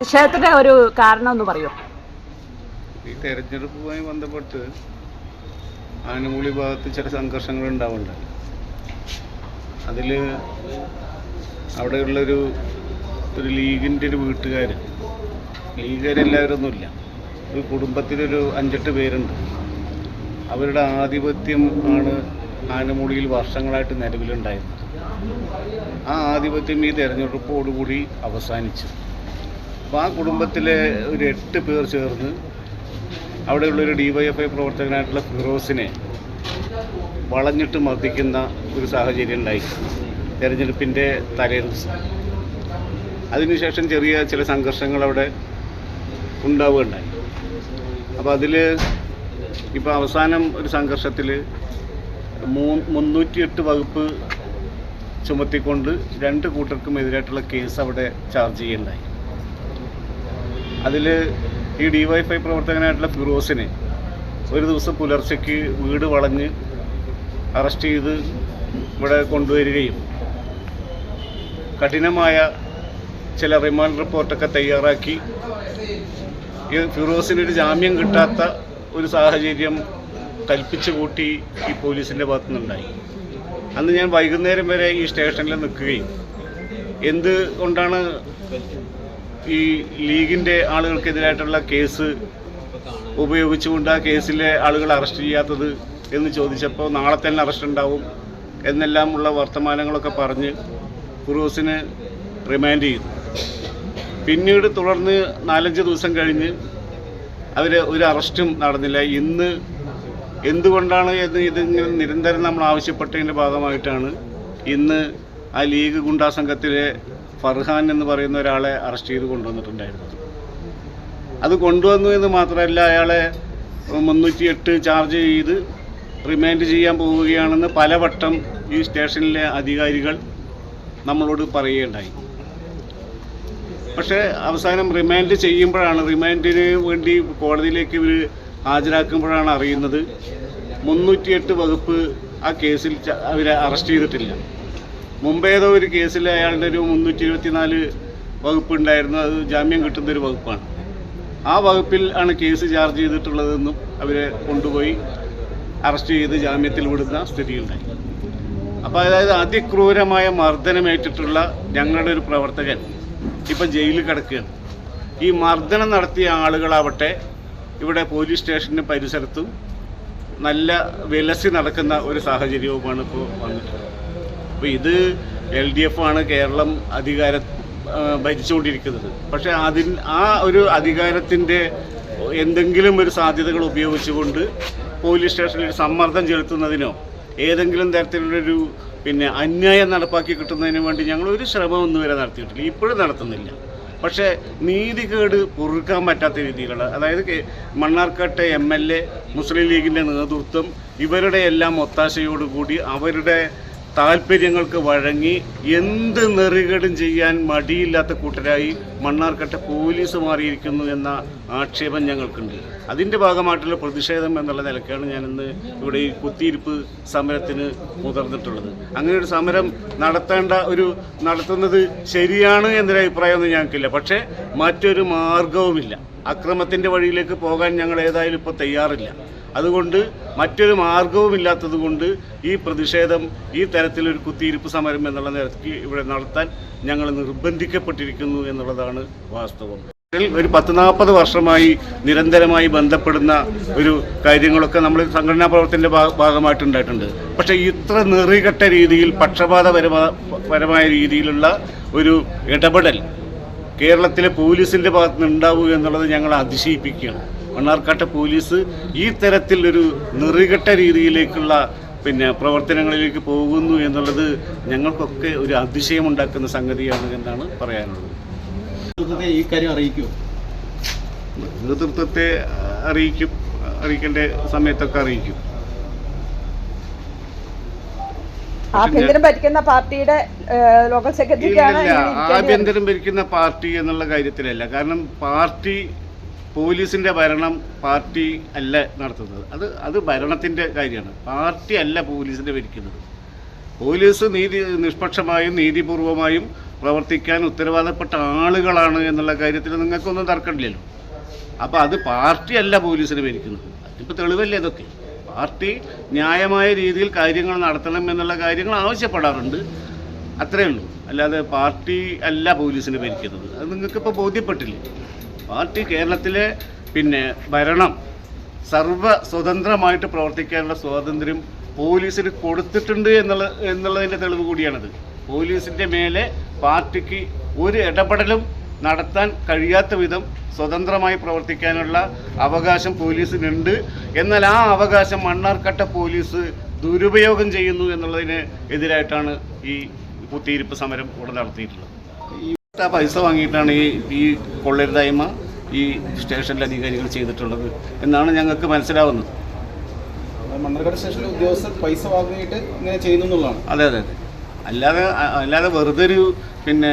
പ്രതിഷേധത്തിന്റെ ഒരു കാരണം ഒന്ന് പറയൂ. ഈ തെരഞ്ഞെടുപ്പുമായി ബന്ധപ്പെട്ട് ആനമൂളി ഭാഗത്ത് ചില സംഘർഷങ്ങൾ ഉണ്ടാവുന്നുണ്ട്. അതിൽ അവിടെയുള്ളൊരു ഒരു ലീഗിന്റെ ഒരു വീട്ടുകാർ ലീഗുകാരെല്ലാവരൊന്നുമില്ല ഒരു കുടുംബത്തിലൊരു അഞ്ചെട്ട് പേരുണ്ട്. അവരുടെ ആധിപത്യം ആണ് ആനമൂളിയിൽ വർഷങ്ങളായിട്ട് നിലവിലുണ്ടായിരുന്നത്. ആ ആധിപത്യം ഈ തെരഞ്ഞെടുപ്പോടുകൂടി അവസാനിച്ചു. അപ്പോൾ ആ കുടുംബത്തിലെ ഒരു എട്ട് പേർ ചേർന്ന് അവിടെയുള്ളൊരു ഡിവൈഎഫ്ഐ പ്രവർത്തകനായിട്ടുള്ള ഫിറോസിനെ വളഞ്ഞിട്ട് മർദ്ദിക്കുന്ന ഒരു സാഹചര്യം ഉണ്ടായി. തെരഞ്ഞെടുപ്പിന്റെ തലേ ദിവസം. അതിനുശേഷം ചെറിയ ചില സംഘർഷങ്ങൾ അവിടെ ഉണ്ടാവുകയുണ്ടായി. അപ്പോൾ അതിൽ ഇപ്പോൾ അവസാനം ഒരു സംഘർഷത്തിൽ മൂ മുന്നൂറ്റിയെട്ട് വകുപ്പ് ചുമത്തിക്കൊണ്ട് രണ്ട് കൂട്ടർക്കും എതിരായിട്ടുള്ള കേസ് അവിടെ ചാർജ് ചെയ്യുകയുണ്ടായി. അതിൽ ഈ ഡിവൈഫൈ പ്രവർത്തകനായിട്ടുള്ള ഫിറോസിനെ ഒരു ദിവസം പുലർച്ചയ്ക്ക് വീട് വളഞ്ഞ് അറസ്റ്റ് ചെയ്ത് ഇവിടെ കൊണ്ടുവരികയും കഠിനമായ ചില റിമാൻഡ് റിപ്പോർട്ടൊക്കെ തയ്യാറാക്കി. ഈ ഫിറോസിനൊരു ജാമ്യം കിട്ടാത്ത ഒരു സാഹചര്യം കൽപ്പിച്ചു കൂട്ടി ഈ പോലീസിന്റെ ഭാഗത്തു നിന്നുണ്ടായി അന്ന് ഞാൻ വൈകുന്നേരം വരെ ഈ സ്റ്റേഷനിൽ നിൽക്കുകയും. എന്ത് കൊണ്ടാണ് ഈ ലീഗിന്റെ ആളുകൾക്കെതിരായിട്ടുള്ള കേസ് ഉപയോഗിച്ചുകൊണ്ട് ആ കേസിലെ ആളുകൾ അറസ്റ്റ് ചെയ്യാത്തത് എന്ന് ചോദിച്ചപ്പോൾ നാളെ തന്നെ അറസ്റ്റ് ഉണ്ടാവും എന്നെല്ലാം ഉള്ള വർത്തമാനങ്ങളൊക്കെ പറഞ്ഞ് ഫുറൂസിന് റിമാൻഡ് ചെയ്തു. പിന്നീട് തുടർന്ന് നാലഞ്ച് ദിവസം കഴിഞ്ഞ് അവർ ഒരു അറസ്റ്റും നടന്നില്ല. ഇന്ന് എന്തുകൊണ്ടാണ് എന്ന് ഇതിങ്ങനെ നിരന്തരം നമ്മൾ ആവശ്യപ്പെട്ടതിന്റെ ഭാഗമായിട്ടാണ് ഇന്ന് ആ ലീഗ് ഗുണ്ടാ സംഘത്തിലെ ഫർഹാൻ എന്ന് പറയുന്ന ഒരാളെ അറസ്റ്റ് ചെയ്ത് കൊണ്ടുവന്നിട്ടുണ്ടായിരുന്നത് അത് കൊണ്ടുവന്നു എന്ന് മാത്രമല്ല അയാളെ മുന്നൂറ്റി എട്ട് ചാർജ് ചെയ്ത് റിമാൻഡ് ചെയ്യാൻ പോവുകയാണെന്ന് പലവട്ടം ഈ സ്റ്റേഷനിലെ അധികാരികൾ നമ്മളോട് പറയുകയുണ്ടായി. പക്ഷേ അവസാനം റിമാൻഡ് ചെയ്യുമ്പോഴാണ് റിമാൻഡിന് വേണ്ടി കോടതിയിലേക്ക് ഇവർ ഹാജരാക്കുമ്പോഴാണ് അറിയുന്നത്. മുന്നൂറ്റിയെട്ട് വകുപ്പ് ആ കേസിൽ അവരെ അറസ്റ്റ് ചെയ്തിട്ടില്ല. മുമ്പേതോ ഒരു കേസിൽ അയാളുടെ ഒരു മുന്നൂറ്റി ഇരുപത്തിനാല് വകുപ്പ് ഉണ്ടായിരുന്നു അത് ജാമ്യം കിട്ടുന്ന ഒരു വകുപ്പാണ്. ആ വകുപ്പിൽ ആണ് കേസ് ചാർജ് ചെയ്തിട്ടുള്ളതെന്നും അവരെ കൊണ്ടുപോയി അറസ്റ്റ് ചെയ്ത് ജാമ്യത്തിൽ വിടുന്ന സ്ഥിതിയുണ്ടായി. അപ്പോൾ അതായത് അതിക്രൂരമായ മർദ്ദനമേറ്റിട്ടുള്ള ഞങ്ങളുടെ ഒരു പ്രവർത്തകൻ ഇപ്പം ജയിലിൽ കിടക്കുകയാണ്. ഈ മർദ്ദനം നടത്തിയ ആളുകളാവട്ടെ ഇവിടെ പോലീസ് സ്റ്റേഷന് പരിസരത്തും നല്ല വിലസി നടക്കുന്ന ഒരു സാഹചര്യവുമാണ് ഇപ്പോൾ വന്നിട്ടുള്ളത്. അപ്പോൾ ഇത് എൽ ഡി എഫ് ആണ് കേരളം അധികാര ഭരിച്ചുകൊണ്ടിരിക്കുന്നത്. പക്ഷേ അതിൽ ആ ഒരു അധികാരത്തിന്റെ എന്തെങ്കിലും ഒരു സാധ്യതകൾ ഉപയോഗിച്ചുകൊണ്ട് പോലീസ് സ്റ്റേഷനിൽ സമ്മർദ്ദം ചെലുത്തുന്നതിനോ ഏതെങ്കിലും തരത്തിലുള്ളൊരു പിന്നെ അന്യായം നടപ്പാക്കി കിട്ടുന്നതിന് വേണ്ടി ഞങ്ങൾ ഒരു ശ്രമം ഒന്നും വരെ നടത്തിയിട്ടില്ല. ഇപ്പോഴും നടത്തുന്നില്ല. പക്ഷേ നീതികേട് പൊറുക്കാൻ പറ്റാത്ത രീതിയിലുള്ള അതായത് മണ്ണാർക്കാട്ടെ എം എൽ എ മുസ്ലിം ലീഗിന്റെ നേതൃത്വം ഇവരുടെ എല്ലാം ഒത്താശയോടുകൂടി അവരുടെ താല്പര്യങ്ങൾക്ക് വഴങ്ങി എന്ത് നെറികടും ചെയ്യാൻ മടിയില്ലാത്ത കൂട്ടരായി മണ്ണാർക്കട്ട പോലീസ് മാറിയിരിക്കുന്നു എന്ന ആക്ഷേപം ഞങ്ങൾക്കുണ്ട്. അതിന്റെ ഭാഗമായിട്ടുള്ള പ്രതിഷേധം എന്നുള്ള നിലയ്ക്കാണ് ഞാൻ ഇന്ന് ഇവിടെ ഈ കുത്തിയിരിപ്പ് സമരത്തിന് മുതിർന്നിട്ടുള്ളത്. അങ്ങനെ ഒരു സമരം നടത്തേണ്ട ഒരു നടത്തുന്നത് ശരിയാണ് എന്നൊരു അഭിപ്രായമൊന്നും ഞങ്ങൾക്കില്ല. പക്ഷേ മറ്റൊരു മാർഗവുമില്ല. അക്രമത്തിന്റെ വഴിയിലേക്ക് പോകാൻ ഞങ്ങൾ ഏതായാലും ഇപ്പോൾ തയ്യാറില്ല. അതുകൊണ്ട് മറ്റൊരു മാർഗവുമില്ലാത്തത് കൊണ്ട് ഈ പ്രതിഷേധം ഈ തരത്തിലൊരു കുത്തിയിരിപ്പ് സമരം എന്നുള്ള നിരക്ക് ഇവിടെ നടത്താൻ ഞങ്ങൾ നിർബന്ധിക്കപ്പെട്ടിരിക്കുന്നു എന്നുള്ളതാണ് വാസ്തവം. ഒരു പത്ത് നാൽപ്പത് വർഷമായി നിരന്തരമായി ബന്ധപ്പെടുന്ന ഒരു കാര്യങ്ങളൊക്കെ നമ്മൾ സംഘടനാ പ്രവർത്തനത്തിന്റെ ഭാഗമായിട്ടുണ്ടായിട്ടുണ്ട് പക്ഷേ ഇത്ര നെറികെട്ട രീതിയിൽ പക്ഷപാതപരമായ രീതിയിലുള്ള ഒരു ഇടപെടൽ കേരളത്തിലെ പോലീസിന്റെ ഭാഗത്ത് നിന്ന് ഉണ്ടാവുക എന്നുള്ളത് ഞങ്ങൾ അതിശയിപ്പിക്കുകയാണ്. മണ്ണാർക്കാട്ടെ പോലീസ് ഈ തരത്തിൽ ഒരു നിറികെട്ട രീതിയിലേക്കുള്ള പിന്നെ പ്രവർത്തനങ്ങളിലേക്ക് പോകുന്നു എന്നുള്ളത് ഞങ്ങൾക്കൊക്കെ ഒരു അതിശയമുണ്ടാക്കുന്ന സംഗതിയാണ് എന്നാണ് പറയാനുള്ളത്. നേതൃത്വത്തെ ഈ കാര്യം അറിയിക്കുമോ നേതൃത്വത്തെ അറിയിക്കും അറിയിക്കേണ്ട സമയത്തൊക്കെ അറിയിക്കും. ആഭ്യന്തരം ഭരിക്കുന്ന പാർട്ടിയുടെ ലോക്കൽ സെക്രട്ടറിക്കാണ് ആഭ്യന്തരം ഭരിക്കുന്ന പാർട്ടി എന്നുള്ള കാര്യത്തിലല്ല. കാരണം പാർട്ടി പോലീസിന്റെ ഭരണം പാർട്ടി അല്ല നടത്തുന്നത്. അത് അത് ഭരണത്തിന്റെ കാര്യമാണ്. പാർട്ടി അല്ല പോലീസിന്റെ ഭരിക്കുന്നത്. പോലീസ് നീതി നിഷ്പക്ഷമായും നീതിപൂർവമായും പ്രവർത്തിക്കാൻ ഉത്തരവാദപ്പെട്ട ആളുകളാണ് എന്നുള്ള കാര്യത്തിൽ നിങ്ങൾക്കൊന്നും തർക്കമില്ലല്ലോ. അപ്പോൾ അത് പാർട്ടി അല്ല പോലീസിന് ഭരിക്കുന്നത്. അതിപ്പോൾ തെളിവല്ലേ ഇതൊക്കെ പാർട്ടി ന്യായമായ രീതിയിൽ കാര്യങ്ങൾ നടത്തണം എന്നുള്ള കാര്യങ്ങൾ ആവശ്യപ്പെടാറുണ്ട്. അത്രയേ ഉള്ളൂ. അല്ലാതെ പാർട്ടി അല്ല പോലീസിന് ഭരിക്കുന്നത്. അത് നിങ്ങൾക്കിപ്പോൾ ബോധ്യപ്പെട്ടില്ലേ? പാർട്ടി കേരളത്തിലെ പിന്നെ ഭരണം സർവ സ്വതന്ത്രമായിട്ട് പ്രവർത്തിക്കാനുള്ള സ്വാതന്ത്ര്യം പോലീസിന് കൊടുത്തിട്ടുണ്ട് എന്നുള്ള എന്നുള്ളതിന്റെ തെളിവ് കൂടിയാണത്. പോലീസിന്റെ മേലെ പാർട്ടിക്ക് ഒരു ഇടപെടലും നടത്താൻ കഴിയാത്ത വിധം സ്വതന്ത്രമായി പ്രവർത്തിക്കാനുള്ള അവകാശം പോലീസിനുണ്ട്. എന്നാൽ ആ അവകാശം മണ്ണാർക്കട്ട പോലീസ് ദുരുപയോഗം ചെയ്യുന്നു എന്നുള്ളതിന് എതിരായിട്ടാണ് ഈ കുത്തിയിരിപ്പ് സമരം ഇവിടെ നടത്തിയിട്ടുള്ളത്. പൈസ വാങ്ങിയിട്ടാണ് ഈ ഈ കൊള്ളരുതായ്മ ഈ സ്റ്റേഷനിലെ അധികാരികൾ ചെയ്തിട്ടുള്ളത് എന്നാണ് ഞങ്ങൾക്ക് മനസ്സിലാവുന്നത്. മണ്ണാർക്കാട് സ്റ്റേഷനിലെ ഉദ്യോഗസ്ഥർ പൈസ വാങ്ങിയിട്ട് ഇങ്ങനെ ചെയ്യുന്നു എന്നുള്ളതാണ്. അതെ അതെ അതെ. അല്ലാതെ അല്ലാതെ വെറുതെ ഒരു പിന്നെ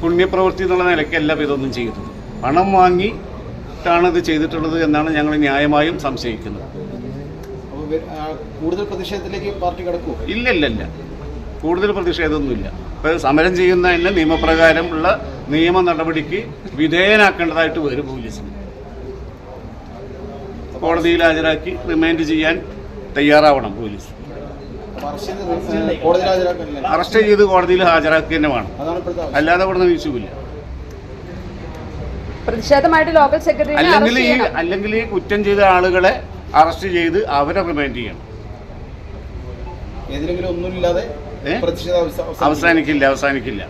പുണ്യപ്രവൃത്തി എന്നുള്ള നിലയ്ക്കല്ല ഇതൊന്നും ചെയ്തത്. പണം വാങ്ങിയിട്ടാണ് ഇത് ചെയ്തിട്ടുള്ളത് എന്നാണ് ഞങ്ങൾ ന്യായമായും സംശയിക്കുന്നത്. കൂടുതൽ പ്രതിഷേധത്തിലേക്ക് പാർട്ടി കിടക്കുമോ ഇല്ല ഇല്ല ഇല്ല കൂടുതൽ പ്രതിഷേധമൊന്നുമില്ല. ഇപ്പോൾ സമരം ചെയ്യുന്നതിന് നിയമപ്രകാരമുള്ള നിയമ നടപടിക്ക് വിധേയനാക്കേണ്ടതായിട്ട് വരും പോലീസിന് കോടതിയിൽ ഹാജരാക്കി റിമാൻഡ് ചെയ്യാൻ തയ്യാറാവണം പോലീസ്. അറസ്റ്റ് ചെയ്ത് കോടതിയിൽ അറസ്റ്റ് ചെയ്ത് കോടതിയിൽ ഹാജരാക്കുക തന്നെ വേണം. അല്ലാതെ അവിടെ നിന്ന് വീഴ്ചയില്ല പ്രതിഷേധമായിട്ട് ലോക്കൽ സെക്രട്ടറി അല്ലെങ്കിൽ ഈ അല്ലെങ്കിൽ ഈ കുറ്റം ചെയ്ത ആളുകളെ അറസ്റ്റ് ചെയ്ത് അവരെ റിമാൻഡ് ചെയ്യണം. ഏതിലെങ്കിലും ഒന്നുമില്ലാതെ അവസാനിക്കില്ല അവസാനിക്കില്ല.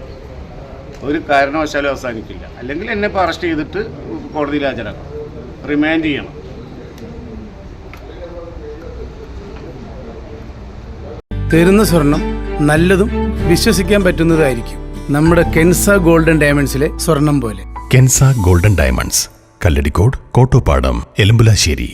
ഒരു കാരണവശാലും അവസാനിക്കില്ല. അല്ലെങ്കിൽ എന്നെ ഇപ്പോൾ അറസ്റ്റ് ചെയ്തിട്ട് കോടതിയിൽ ഹാജരാക്കും. റിമാൻഡ് ചെയ്യണം. തരുന്ന സ്വർണം നല്ലതും വിശ്വസിക്കാൻ പറ്റുന്നതായിരിക്കും. നമ്മുടെ കെൻസ ഗോൾഡൻ ഡയമണ്ട്സിലെ സ്വർണം പോലെ. Kensa golden diamonds. Kalladikode Kottopadam Elambulassery.